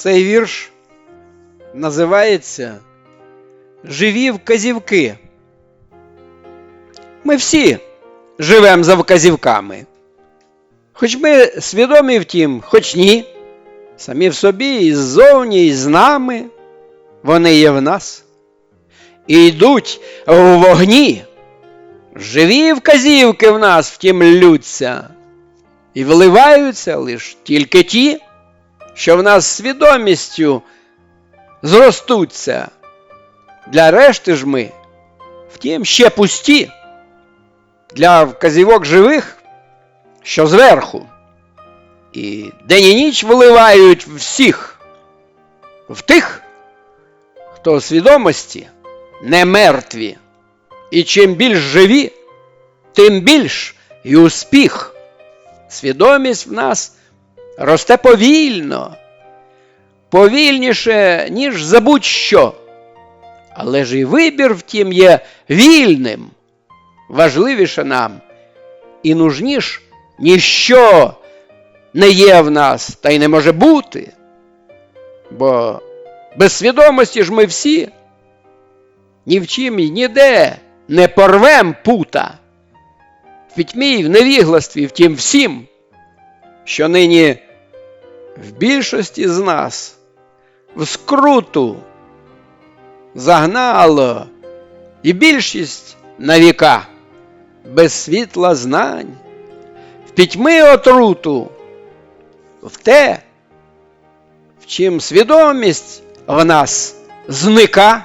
Цей вірш називається Живі вказівки. Ми всі живемо за вказівками. Хоч ми свідомі втім, хоч ні. Самі в собі і ззовні, і з нами вони є в нас. І йдуть в вогні. Живі вказівки в нас втім лються, і вливаються лиш тільки ті, що в нас свідомістю зростуться. Для решти ж ми, втім, ще пусті, для вказівок живих, що зверху, і день і ніч виливають всіх, в тих, хто свідомості не мертві, і чим більш живі, тим більш і успіх. Свідомість в нас росте повільно, повільніше, ніж за будь-що. Але ж і вибір, втім, є вільним, важливіше нам і нужніш ніщо не є в нас та й не може бути. Бо без свідомості ж ми всі ні в чим і ніде не порвем пута. В пітьмі в невігластві, втім всім, що нині в більшості з нас в скруту загнало і більшість на віка. Без світла знань, в пітьми отруту, в те, в чим свідомість в нас зника,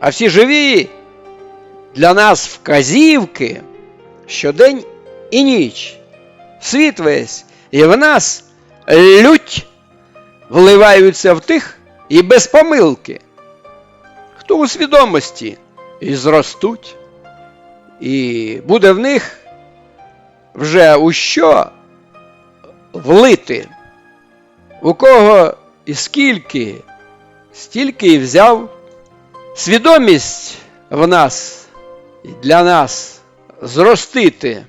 а всі живі для нас вказівки щодень і ніч, світ весь і в нас лють вливаються в тих і без помилки, хто у свідомості і зростуть, і буде в них вже у що влити, у кого і скільки, стільки і взяв свідомість в нас і для нас зростити.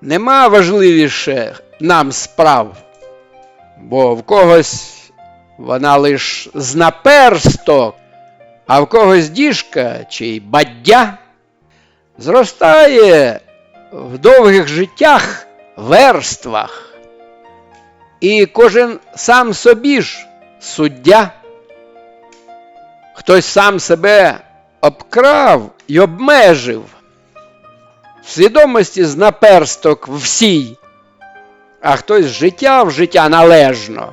Нема важливіше нам справ, бо в когось вона лиш з наперсток, а в когось діжка чи баддя зростає в довгих життях верствах. І кожен сам собі ж суддя. Хтось сам себе обкрав і обмежив в свідомості з наперсток всій, а хтось з життя в життя належно,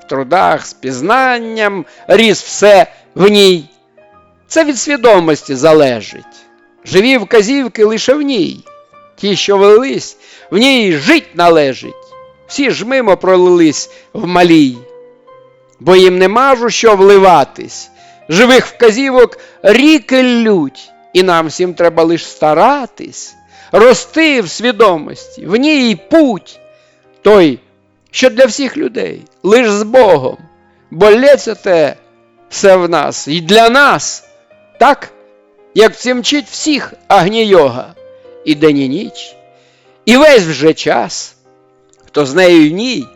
в трудах з пізнанням ріс все в ній. Це від свідомості залежить. Живі вказівки лише в ній. Ті, що велись, в ній жить належить. Всі ж мимо пролились в малій, бо їм нема ж що вливатись. Живих вказівок ріки лють, і нам всім треба лиш старатись, рости в свідомості, в ній путь той, що для всіх людей, лиш з Богом, бо лється те все в нас і для нас, так, як всімчить всіх агнійога, і день і ніч, і весь вже час, хто з нею в ній,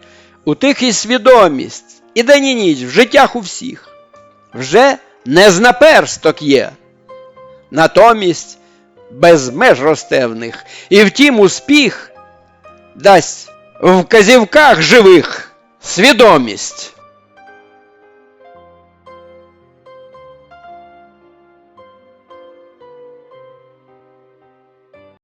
у тих і свідомість, і день і ніч в життях у всіх. Вже не з наперсток є, натомість без меж росте в них, і втім успіх дасть вказівках живих свідомість.